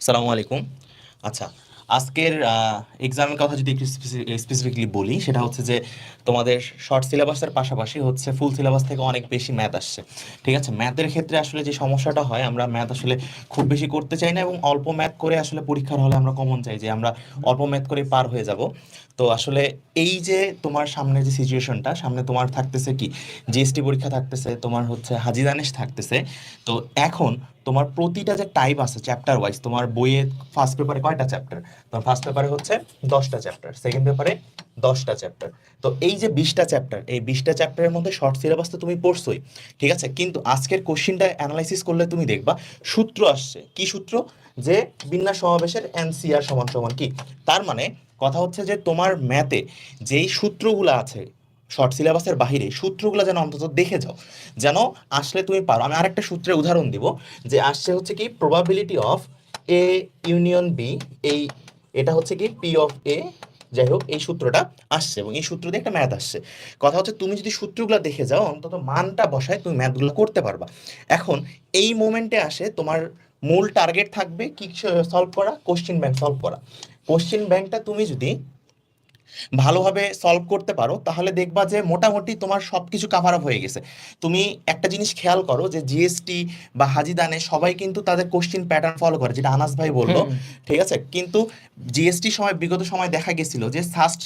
সালামু আলাইকুম। আচ্ছা আজকের এক্সামের কথা যদি একটু স্পেসিফিকলি বলি, সেটা হচ্ছে যে তোমাদের শর্ট সিলেবাসের পাশাপাশি হচ্ছে ফুল সিলেবাস থেকে অনেক বেশি ম্যাথ আসছে। ঠিক আছে? ম্যাথের ক্ষেত্রে আসলে যে সমস্যাটা হয়, আমরা ম্যাথ আসলে খুব বেশি করতে চাই না এবং অল্প ম্যাথ করে আসলে পরীক্ষার হলে আমরা কমন চাই যে আমরা অল্প ম্যাথ করে পার হয়ে যাব। তো আসলে এই যে তোমার সামনে যে সিচুয়েশনটা সামনে তোমার থাকতেছে কি? জিএসটি পরীক্ষা থাকতেছে, তোমার হচ্ছে হাজি দানেশ থাকতেছে। তো এখন তোমার প্রতিটা যে টাইপ আছে চ্যাপ্টার ওয়াইজ তোমার বইয়ে ফার্স্ট পেপারে কয়টা চ্যাপ্টার তোমার ফার্স্ট পেপারে হচ্ছে দশটা চ্যাপ্টার সেকেন্ড পেপারে দশটা চ্যাপ্টার তো এই যে বিশটা চ্যাপ্টার এই বিশটা চ্যাপ্টারের মধ্যে শর্ট সিলেবাস তো তুমি পড়ছোই, ঠিক আছে? কিন্তু আজকের কোশ্চিনটা অ্যানালাইসিস করলে তুমি দেখবা, সূত্র আসছে। কি সূত্র? যে বিন্যাস সমাবেশের এনসিআর সমান সমান কি? তার মানে কথা হচ্ছে যে তোমার ম্যাথে যেই সূত্রগুলো আছে শর্ট সিলেবাসের বাহিরে সূত্রগুলো যেন অন্তত দেখে যাও। যেন আসলে তুমি পারো। আমি আরেকটা সূত্রে উদাহরণ দিব যে আসছে হচ্ছে কি probability of A union B এই এটা হচ্ছে কি পি অফ এ যাই হোক, এই সূত্রটা আসছে এবং এই সূত্র দিয়ে একটা ম্যাথ আসছে। কথা হচ্ছে তুমি যদি সূত্রগুলো দেখে যাও, অন্তত মানটা বসায় তুমি ম্যাথগুলো করতে পারবা। এখন এই মোমেন্টে আসে তোমার মূল টার্গেট থাকবে কি সলভ করা? কোশ্চেন ব্যাংক সলভ করা। কোশ্চেন ব্যাংকটা তুমি যদি ভালোভাবে সলভ করতে পারো তাহলে দেখবা যে মোটামুটি তোমার সব কিছু কাভার আপ হয়ে গেছে। তুমি একটা জিনিস খেয়াল করো যে জিএসটি বা হাজিদানে সবাই কিন্তু তাদের কোশ্চিন প্যাটার্ন ফলো করে যেটা আনাস ভাই বলল। ঠিক আছে? কিন্তু জিএসটি সময় বিগত সময় দেখা গেছিল যে সাস্ট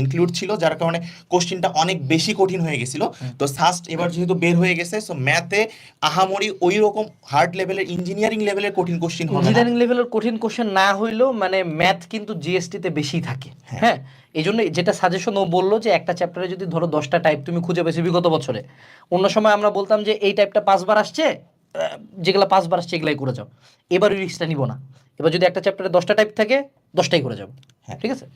ইনক্লুড ছিল যার কারণে কোশ্চিনটা অনেক বেশি কঠিন হয়ে গেছিল। তো সাস্ট এবার যেহেতু বের হয়ে গেছে সো ম্যাথে আহামরি ওই রকম হার্ড লেভেলের ইঞ্জিনিয়ারিং লেভেলের কঠিন কোশ্চিন হবে ইঞ্জিনিয়ারিং লেভেলের কঠিন কোশ্চেন না হইলেও মানে ম্যাথ কিন্তু জিএসটি তে বেশি থাকে। হ্যাঁ? এই জন্য যেটা সাজেশন ও বলল যে একটা চ্যাপ্টারে যদি ধরো দশটা টাইপ তুমি খুঁজে পেয়েছ বিগত বছরে। অন্য সময় আমরা বলতাম যে এই টাইপটা পাঁচবার আসছে যেগুলো পাঁচবার আসছে এগুলাই করে যাও। এবার ওই রিস্কটা নিব না। এবার যদি একটা চ্যাপ্টারে দশটা টাইপ থাকে দশটাই করে যাব হ্যাঁ। ঠিক আছে?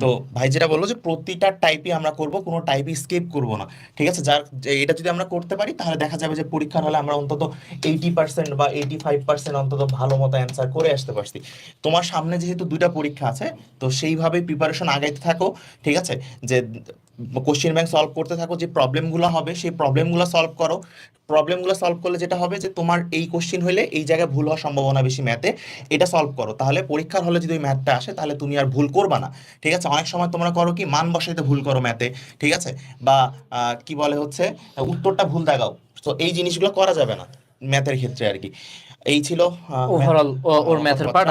তো ভাই যেটা বলল যে প্রতিটা টাইপই আমরা করব, কোনো টাইপই স্কিপ করব না। ঠিক আছে? যার এটা যদি আমরা করতে পারি, তাহলে দেখা যাবে যে পরীক্ষার হলে আমরা অন্তত এইটি পার্সেন্ট বা এইটি ফাইভ পার্সেন্ট অন্তত ভালো মতো অ্যান্সার করে আসতে পারছি। তোমার সামনে যেহেতু দুইটা পরীক্ষা আছে, তো সেইভাবে প্রিপারেশন আগাইতে থাকো। ঠিক আছে? যে কোশ্চেন ব্যাংক সলভ করতে থাকো যে প্রবলেমগুলো হবে সেই প্রবলেমগুলো সলভ করো। প্রবলেমগুলো সলভ করলে যেটা হবে যে তোমার এই কোশ্চেন হলে এই জায়গায় ভুল হওয়ার সম্ভাবনা বেশি ম্যাথে এটা সলভ করো। তাহলে পরীক্ষার হলে যদি ওই ম্যাথটা আসে তাহলে তুমি আর ভুল করবা না। ঠিক আছে? অনেক সময় তোমরা করো কি মান বসাইতে ভুল করো ম্যাথে ঠিক আছে? বা কি বলে হচ্ছে উত্তরটা ভুল দাগাও তো এই জিনিসগুলো করা যাবে না ম্যাথের ক্ষেত্রে আর কি। এই ছিল ওভারঅল ওর ম্যাথের পার্ট